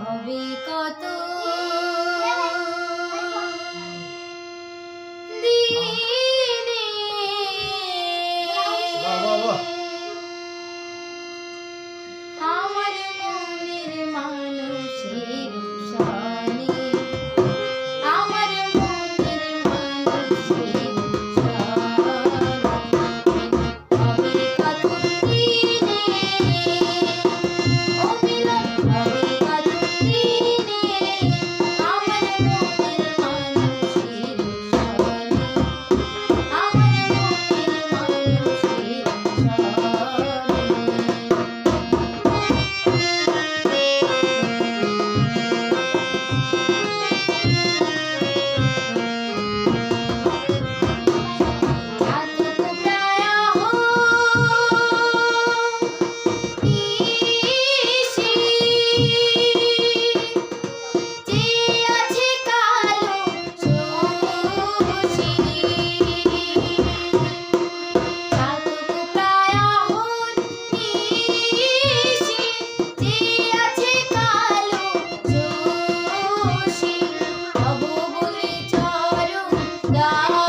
হবে কত Thank you. Bye.